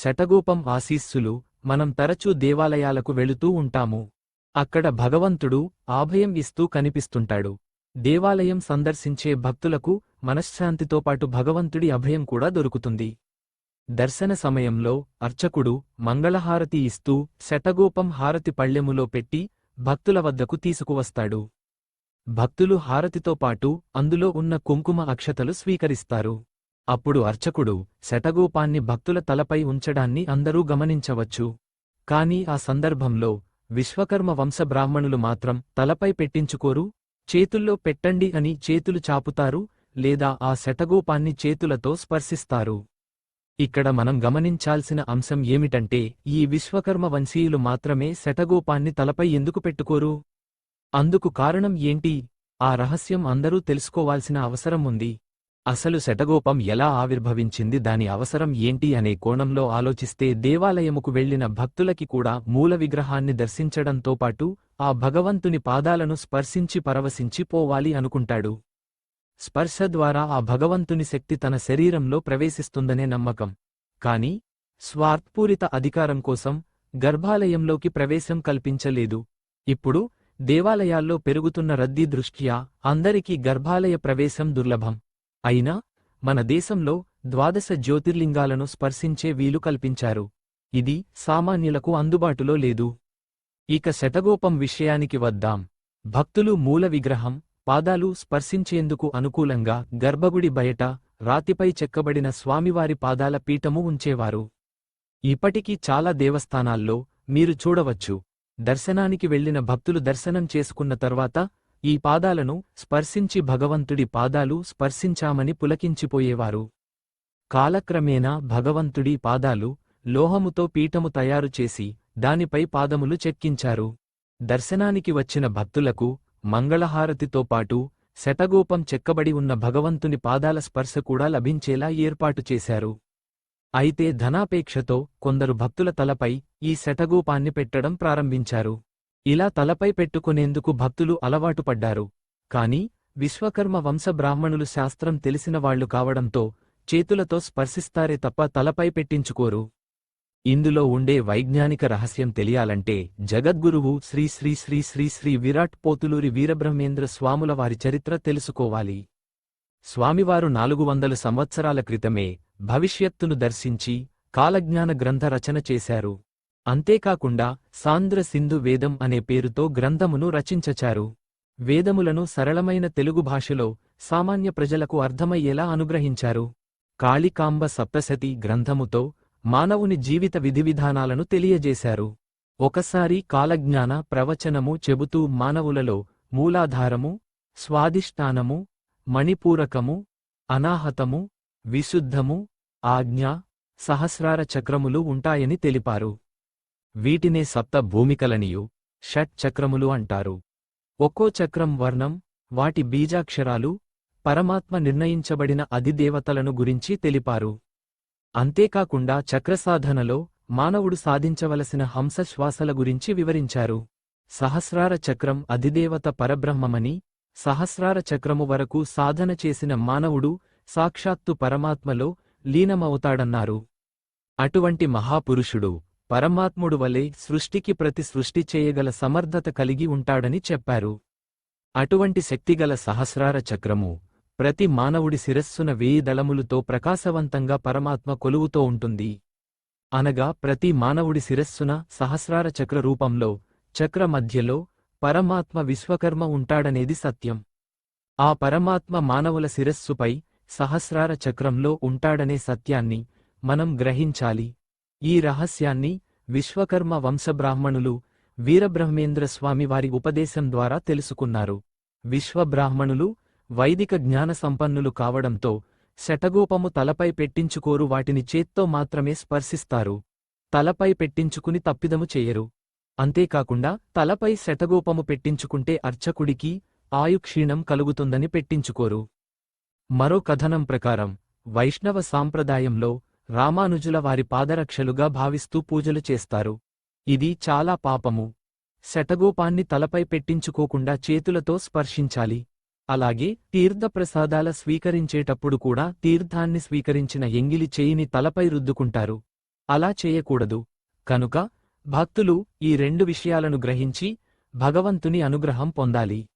శటగోపం ఆశీస్సులు మనం తరచూ దేవాలయాలకు వెళుతూ ఉంటాము. అక్కడ భగవంతుడు ఆభయం ఇస్తూ కనిపిస్తుంటాడు. దేవాలయం సందర్శించే భక్తులకు మనశ్శాంతితో పాటు భగవంతుడి అభయం కూడా దొరుకుతుంది. దర్శన సమయంలో అర్చకుడు మంగళహారతి ఇస్తూ శటగోపం హారతి పళ్ళెములో పెట్టి భక్తుల వద్దకు తీసుకువస్తాడు. భక్తులు హారతితో పాటు అందులో ఉన్న కుంకుమ అక్షతలు స్వీకరిస్తారు. అప్పుడు అర్చకుడు శటగోపాన్ని భక్తుల తలపై ఉంచడాన్ని అందరూ గమనించవచ్చు. కాని ఆ సందర్భంలో విశ్వకర్మ వంశబ్రాహ్మణులు మాత్రం తలపై పెట్టించుకోరు చేతుల్లో పెట్టండి అని చేతులు చాపుతారు లేదా ఆ శటగోపాన్ని చేతులతో స్పర్శిస్తారు. ఇక్కడ మనం గమనించాల్సిన అంశం ఏమిటంటే ఈ విశ్వకర్మ వంశీయులు మాత్రమే శటగోపాన్ని తలపై ఎందుకు పెట్టుకోరు? అందుకు కారణం ఏంటి? ఆ రహస్యం అందరూ తెలుసుకోవాల్సిన అవసరం ఉంది. అసలు శటగోపం ఎలా ఆవిర్భవించింది దాని అవసరం ఏంటి అనే కోణంలో ఆలోచిస్తే దేవాలయముకు వెళ్ళిన భక్తులకి కూడా మూల విగ్రహాన్ని దర్శించడంతో పాటు ఆ భగవంతుని పాదాలను స్పర్శించి పరవశించి పోవాలి అనుకుంటాడు. స్పర్శ ద్వారా ఆ భగవంతుని శక్తి తన శరీరంలో ప్రవేశిస్తుందనే నమ్మకం. కాని స్వార్థపూరిత అధికారం కోసం గర్భాలయంలోకి ప్రవేశం కల్పించలేదు. ఇప్పుడు దేవాలయాల్లో పెరుగుతున్న రద్దీ దృష్ట్యా అందరికీ గర్భాలయ ప్రవేశం దుర్లభం. అయినా మన దేశంలో ద్వాదశ జ్యోతిర్లింగాలను స్పర్శించే వీలు కల్పించారు. ఇది సామాన్యులకు అందుబాటులో లేదు. ఇక శతగోపం విషయానికి వద్దాం. భక్తులు మూల విగ్రహం పాదాలు స్పర్శించేందుకు అనుకూలంగా గర్భగుడి బయట రాతిపై చెక్కబడిన స్వామివారి పాదాల పీఠము ఉంచేవారు. ఇప్పటికీ చాలా దేవస్థానాల్లో మీరు చూడవచ్చు. దర్శనానికి వెళ్ళిన భక్తులు దర్శనం చేసుకున్న తర్వాత ఈ పాదాలను స్పర్శించి భగవంతుడి పాదాలు స్పర్శించామని పులకించిపోయేవారు. కాలక్రమేణా భగవంతుడి పాదాలు లోహముతో పీఠము తయారు చేసి దానిపై పాదములు చెక్కించారు. దర్శనానికి వచ్చిన భక్తులకు మంగళహారతితో పాటు శటగోపం చెక్కబడి ఉన్న భగవంతుని పాదాల స్పర్శ కూడా లభించేలా ఏర్పాటు చేశారు. అయితే ధనాపేక్షతో కొందరు భక్తుల తలపై ఈ శటగోపాన్ని పెట్టడం ప్రారంభించారు. ఇలా తలపై పెట్టుకునేందుకు భక్తులు అలవాటుపడ్డారు కాని విశ్వకర్మ వంశ బ్రాహ్మణులు శాస్త్రం తెలిసిన వాళ్ళు కావడంతో చేతులతో స్పర్శిస్తారే తప్ప తలపై పెట్టించుకోరు. ఇందులో ఉండే వైజ్ఞానిక రహస్యం తెలియాలంటే జగద్గురువు శ్రీ శ్రీ శ్రీ శ్రీ శ్రీ విరాట్ పోతులూరి వీరబ్రహ్మేంద్ర స్వాముల వారి చరిత్ర తెలుసుకోవాలి. స్వామివారు నాలుగు వందల సంవత్సరాల క్రితమే భవిష్యత్తును దర్శించి కాలజ్ఞాన గ్రంథ రచన చేశారు. అంతేకాకుండా సాంద్ర సింధు వేదం అనే పేరుతో గ్రంథమును రచించచారు. వేదములను సరళమైన తెలుగు భాషలో సామాన్య ప్రజలకు అర్థమయ్యేలా అనుగ్రహించారు. కాళికాంబ సప్తశతి గ్రంథముతో మానవుని జీవిత విధివిధానాలను తెలియజేశారు. ఒకసారి కాలజ్ఞాన ప్రవచనము చెబుతూ మానవులలో మూలాధారము స్వాధిష్టానము మణిపూరకము అనాహతము విశుద్ధము ఆజ్ఞ సహస్రార చక్రములు ఉంటాయని తెలిపారు. వీటినే సప్త భూమికలనియు షట్ చక్రములు అంటారు. ఒక్కో చక్రం వర్ణం వాటి బీజాక్షరాలు పరమాత్మ నిర్ణయించబడిన అధిదేవతలను గురించి తెలిపారు. అంతేకాకుండా చక్రసాధనలో మానవుడు సాధించవలసిన హంసశ్వాసల గురించి వివరించారు. సహస్రార చక్రం అధిదేవత పరబ్రహ్మమని సహస్రార చక్రము వరకు సాధన చేసిన మానవుడు సాక్షాత్తు పరమాత్మలో లీనమవుతాడన్నారు. అటువంటి మహాపురుషుడు పరమాత్ముడు వలె సృష్టికి ప్రతి సృష్టి చేయగల సమర్థత కలిగి ఉంటాడని చెప్పారు. అటువంటి శక్తిగల సహస్రార చక్రము ప్రతి మానవుడి శిరస్సున వేయి దళములతో ప్రకాశవంతంగా పరమాత్మ కొలువుతో ఉంటుంది. అనగా ప్రతి మానవుడి శిరస్సున సహస్రార చక్ర రూపంలో చక్ర మధ్యలో పరమాత్మ విశ్వకర్మ ఉంటాడనేది సత్యం. ఆ పరమాత్మ మానవుల శిరస్సుపై సహస్రార చక్రంలో ఉంటాడనే సత్యాన్ని మనం గ్రహించాలి. ఈ రహస్యాన్ని విశ్వకర్మ వంశబ్రాహ్మణులు వీరబ్రహ్మేంద్ర స్వామి వారి ఉపదేశం ద్వారా తెలుసుకున్నారు. విశ్వబ్రాహ్మణులు వైదిక జ్ఞాన సంపన్నులు కావడంతో శటగోపము తలపై పెట్టించుకోరు వాటిని చేత్తో మాత్రమే స్పర్శిస్తారు. తలపై పెట్టించుకుని తప్పిదము చేయరు. అంతేకాకుండా తలపై శటగోపము పెట్టించుకుంటే అర్చకుడికి ఆయుక్షీణం కలుగుతుందని పెట్టించుకోరు. మరో కథనం ప్రకారం వైష్ణవ సాంప్రదాయంలో రామానుజుల వారి పాదరక్షలుగా భావిస్తూ పూజలు చేస్తారు. ఇది చాలా పాపము. శటగోపాన్ని తలపై పెట్టించుకోకుండా చేతులతో స్పర్శించాలి. అలాగే తీర్థప్రసాదాల స్వీకరించేటప్పుడు కూడా తీర్థాన్ని స్వీకరించిన ఎంగిలి చేయిని తలపై రుద్దుకుంటారు. అలా చేయకూడదు. కనుక భక్తులు ఈ రెండు విషయాలను గ్రహించి భగవంతుని అనుగ్రహం పొందాలి.